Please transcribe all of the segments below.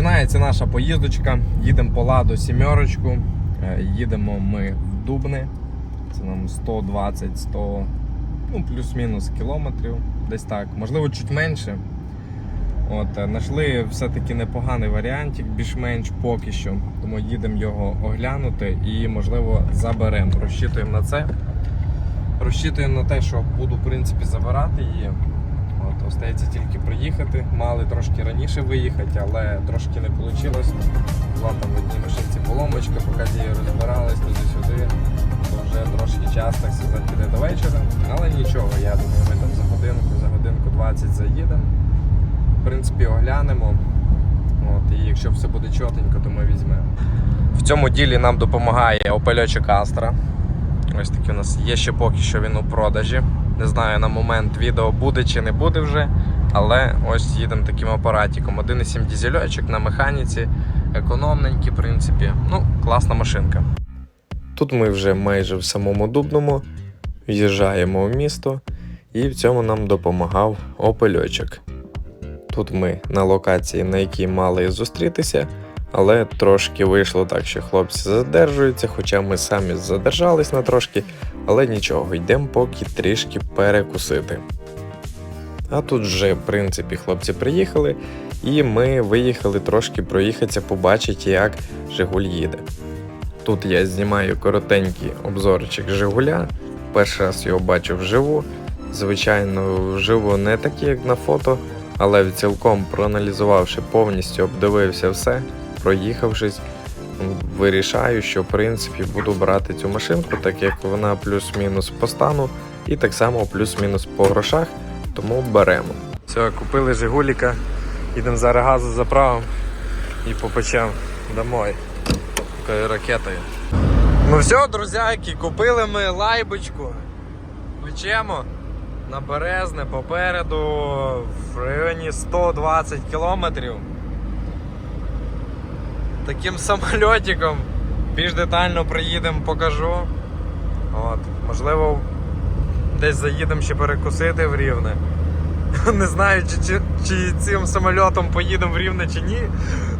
Починається наша поїздочка. Їдемо по ладу сімерочку. Е, Їдемо ми в Дубни. Це нам 120, 100, ну плюс-мінус кілометрів. Десь так. Можливо, чуть менше. От, е, знайшли все-таки непоганий варіантик, більш-менш поки що. Тому їдемо його оглянути і, можливо, заберемо. Розчитуємо на це. Розчитуємо на те, що буду в принципі забирати її. От, остається тільки приїхати. Мали трошки раніше виїхати, але трошки не вийшло. Була там в одній машинці поломочка, поки її розбирались туди-сюди, то вже трошки час, так сказати, піде до вечора. Але нічого, я думаю, ми там за годинку, за годинку 20 заїдемо. В принципі, оглянемо. От, і якщо все буде чотенько, то ми візьмемо. В цьому ділі нам допомагає опельочок Астра. Ось такий у нас є ще поки що він у продажі. Не знаю на момент відео буде чи не буде вже. Але ось їдемо таким апаратиком. 1,7 дізельочок на механіці, економненький, в принципі. Ну, класна машинка. Тут ми вже майже в самому Дубному в'їжджаємо в місто, і в цьому нам допомагав опельочок. Тут ми на локації, на якій мали зустрітися, але трошки вийшло так, що хлопці задержуються, хоча ми самі задержались на трошки, але нічого, йдемо поки трішки перекусити. А тут вже, в принципі, хлопці приїхали, і ми виїхали трошки проїхатися, побачити, як Жигуль їде. Тут я знімаю коротенький обзорчик Жигуля. Перший раз його бачу вживу. Звичайно, вживу не такі, як на фото, але цілком проаналізувавши повністю, обдивився все, проїхавшись, вирішаю, що в принципі буду брати цю машинку, так як вона плюс-мінус по стану і так само плюс-мінус по грошах, тому беремо. Все, купили Жигуліка, їдемо зараз газу заправимо і попечемо домой такою ракетою. Ну все, друзяки, купили ми лайбочку. Печемо на Березне попереду в районі 120 кілометрів. Таким самольотиком більш детально приїдемо, покажу. От, можливо, десь заїдемо ще перекусити в Рівне. Не знаю, чи, чи, чи цим самольотом поїдемо в Рівне чи ні.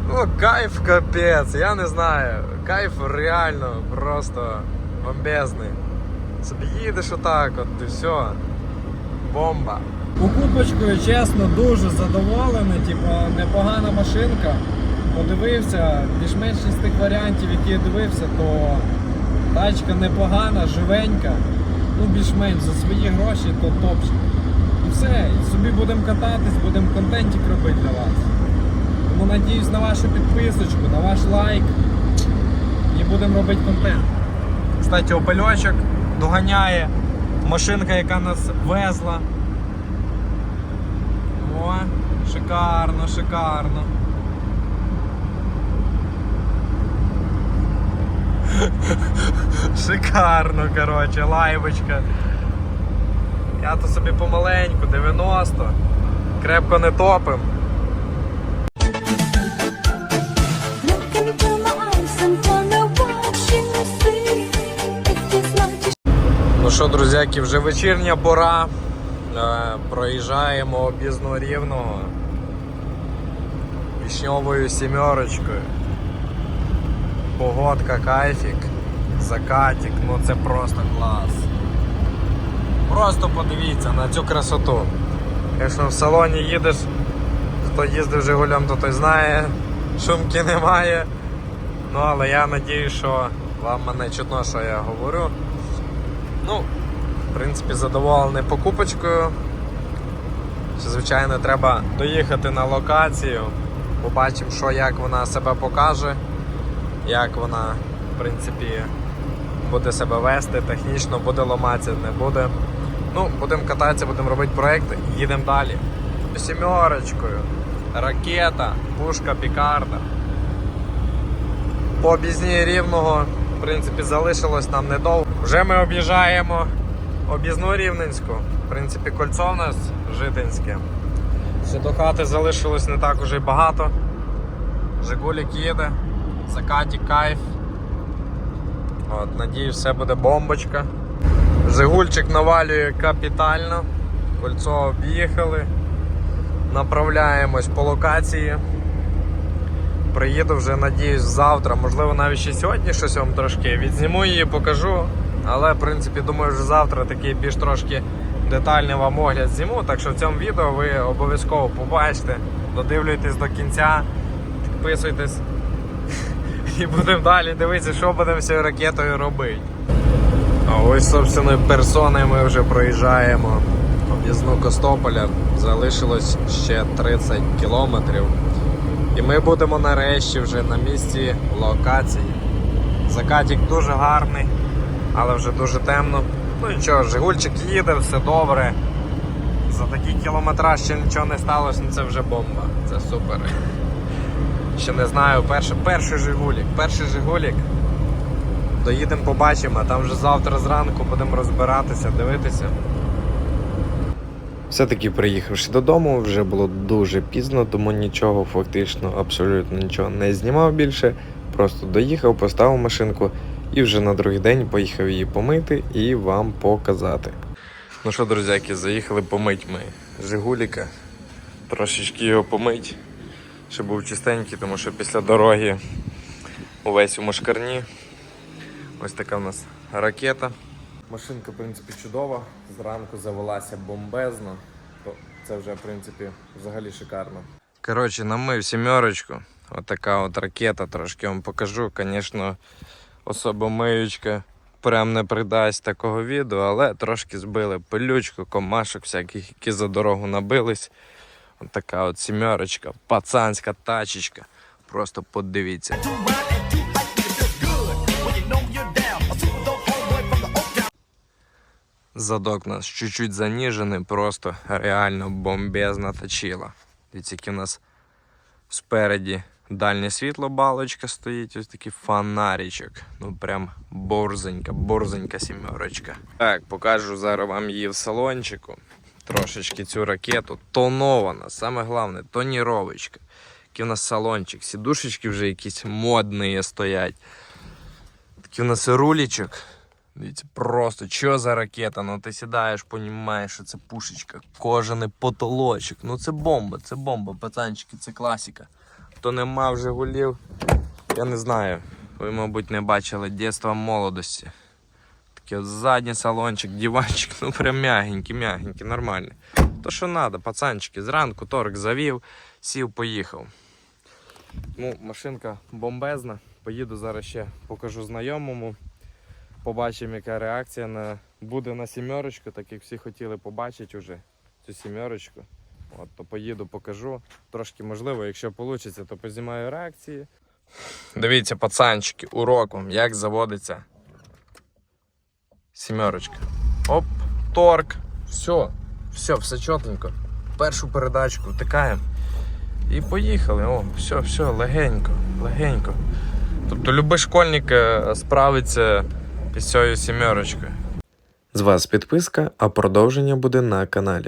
Ну, кайф капець, я не знаю. Кайф реально просто бомбезний. Собі їдеш отак, от і все. Бомба. Покупочкою, чесно, дуже задоволений. Типу, непогана машинка. Подивився, більш-менш з тих варіантів, які я дивився, то тачка непогана, живенька. Ну, більш-менш за свої гроші, то топчик. І все, собі будемо кататись, будемо контентик робити для вас. Тому надіюсь на вашу підписочку, на ваш лайк. І будемо робити контент. Кстати, опельочок доганяє машинка, яка нас везла. О, шикарно, шикарно. Шикарно, коротше, лайбочка. Я то собі помаленьку, 90. Крепко не топим. Ну що, друзяки, вже вечірня пора. Е, Проїжджаємо об'їзну рівного вішньовою сімерочкою. Погодка, кайфік, закатик, ну це просто клас. Просто подивіться на цю красоту. Якщо в салоні їдеш, хто їздив Жигулем, то той знає, шумки немає. Ну але я надію, що вам мене чутно, що я говорю. Ну, в принципі, задоволений покупочкою. Звичайно, треба доїхати на локацію, побачимо, що як вона себе покаже, як вона, в принципі, буде себе вести, технічно буде ламатися, не буде. Ну, будемо кататися, будемо робити проєкт, їдемо далі. Сімерочкою, ракета, пушка, пікарда. По об'їзні рівного, в принципі, залишилось нам недовго. Вже ми об'їжджаємо об'їзну рівненську. В принципі, кольцо в нас житинське. Ще до хати залишилось не так уже й багато. Жигулік їде, закаті кайф. От, надіюсь, все буде бомбочка. Жигульчик навалює капітально. Кольцо об'їхали. Направляємось по локації. Приїду вже, надіюсь, завтра, можливо, навіть ще сьогодні щось вам трошки відзніму її, покажу. Але, в принципі, думаю, вже завтра такий більш трошки детальний вам огляд зніму. Так що в цьому відео ви обов'язково побачите, додивлюйтесь до кінця, підписуйтесь і будемо далі дивитися, що будемо з цією ракетою робити. А ось, собственно, персоною ми вже проїжджаємо об'їзну Костополя. Залишилось ще 30 кілометрів. І ми будемо нарешті вже на місці локації. Закатик дуже гарний, але вже дуже темно. Ну нічого, Жигульчик їде, все добре. За такий кілометраж ще нічого не сталося, ну це вже бомба. Це супер. Ще не знаю, перший, перший Жигулік, перший Жигулік. Доїдемо, побачимо, а там вже завтра зранку будемо розбиратися, дивитися. Все-таки приїхавши додому, вже було дуже пізно, тому нічого фактично, абсолютно нічого не знімав більше. Просто доїхав, поставив машинку і вже на другий день поїхав її помити і вам показати. Ну що, друзяки, заїхали помить ми Жигуліка. Трошечки його помить, щоб був чистенький, тому що після дороги увесь у машкарні. Ось така у нас ракета. Машинка, в принципі, чудова. Зранку завелася бомбезно. Це вже, в принципі, взагалі шикарно. Коротше, намив сімерочку. Отака от ракета, трошки вам покажу. Звісно, особо миючка прям не придасть такого відео, але трошки збили пилючку, комашок всяких, які за дорогу набились. Отака от сімерочка, пацанська тачечка. Просто подивіться. Задок у нас чуть-чуть заніжений, просто реально бомбезна точила. Дивіться, який у нас спереді дальнє світло балочка стоїть, ось такий фонаричок. Ну прям борзенька, борзенька сімерочка. Так, покажу зараз вам її в салончику. Трошечки цю ракету. Тонована, саме головне, тоніровочка. Який у нас салончик, сідушечки вже якісь модні стоять. Такий у нас рулічок. Дивіться, просто що за ракета? Ну ти сідаєш, понімаєш, що це пушечка, кожаний потолочок. Ну це бомба, це бомба, пацанчики, це класика. Хто не мав Жигулів, я не знаю. Ви, мабуть, не бачили дитинства молодості. От задній салончик, диванчик, ну прям м'ягенький, м'ягенький, нормальний. То що треба, пацанчики, зранку торг завів, сів, поїхав. Ну, машинка бомбезна. Поїду зараз ще покажу знайомому. Побачимо, яка реакція на... буде на сімерочку, так як всі хотіли побачити вже цю сімерочку. От, то поїду, покажу. Трошки можливо, якщо вийде, то познімаю реакції. Дивіться, пацанчики, уроком, як заводиться сімерочка. Оп, торк. Все, все, все чотенько. Першу передачку втикаємо. І поїхали. О, все, все, легенько, легенько. Тобто любий школьник е, справиться із цією сімерочкою. З вас підписка, а продовження буде на каналі.